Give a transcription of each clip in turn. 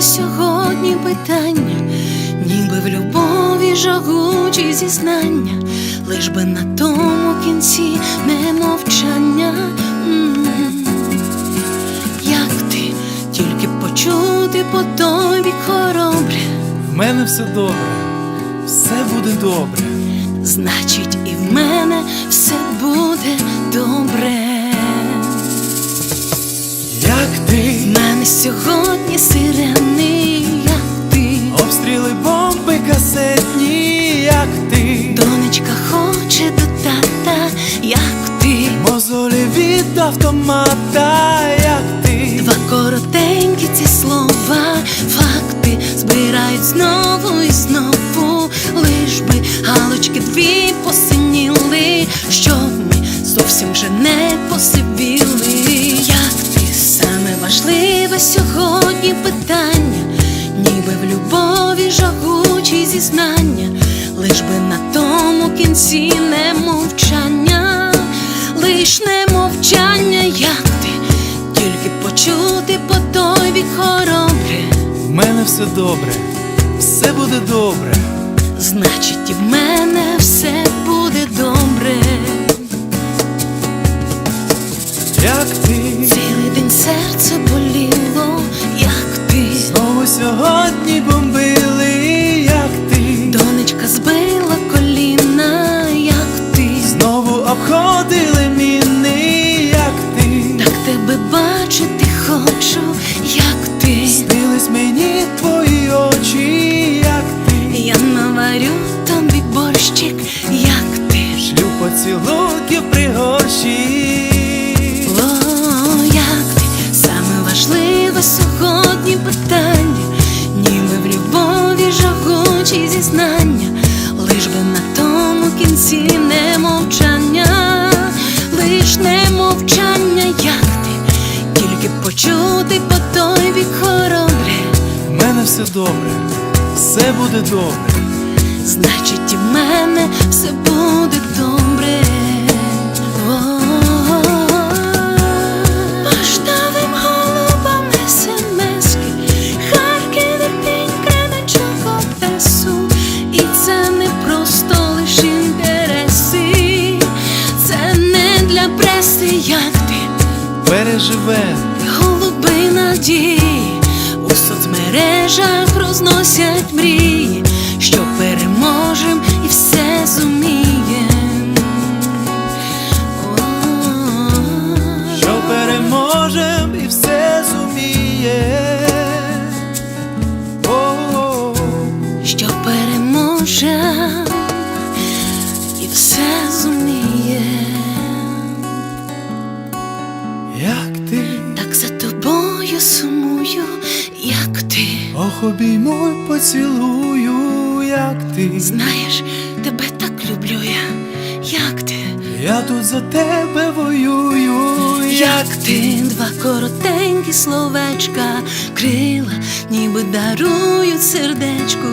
сьогодні питання, ніби в любові жагучі зізнання, лиш би на тому кінці не мовчання. М. Як ти тільки почути по тобі хоробре, В мене все добре, все буде добре. значить, і в мене все буде добре. Мене сьогодні сирени, як ти, обстріли бомби касетні, як ти, донечка хоче до тата, як ти, мозолі від автомата, як ти, два коротенькі ці слова, факти збирають знову і знову, лиш би галочки дві посиніли, щоб ми зовсім вже не посивіли. Сьогодні питання, ніби в любові жагучі зізнання, лиш би на тому кінці не мовчання, лиш не мовчання, як ти, тільки почути по тобі хоробре, в мене все добре, все буде добре. значить, і в мене все буде добре. Тебе бачити хочу, як ти. снились мені твої очі, як ти, Я наварю тобі борщик, як ти. шлю поцілунків при горщі. О, як ти саме важливе сьогодні питання, ніби в любові жагучі зізнання, лиш би на тому кінці не мовчання, тобі хоробре, В мене все добре, все буде добре. значить і в мене все буде добре. Поштовим голубам смски, Харків, Ірпінь, Кременчук, Одесу. І це не просто лиш інтереси, це не для преси, як ти, Переживе, голуби надії соцмережах розносять мрії, що переможем і все зумієм. Що переможем і все зуміє. О, що переможе і все зуміє, як ти, так за тобою сумую, як ти. Ох, обіймуй, поцілую, як ти. Знаєш, тебе так люблю я, як ти, Я тут за тебе воюю, як ти, два коротенькі словечка, крила, ніби дарують сердечку,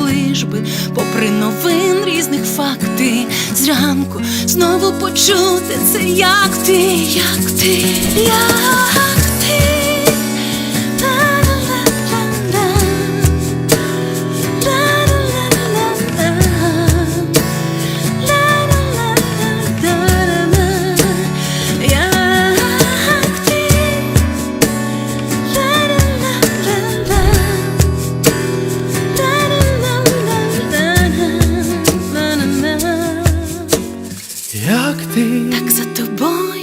лиш би, попри новин різних факти, зранку знову почути це, як ти, як ти, як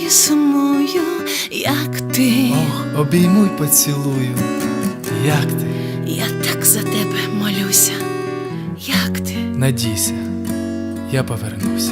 сумую, як ти, ох, обіймуй, поцілую, як ти, я так за тебе молюся, як ти. надійся, я повернуся.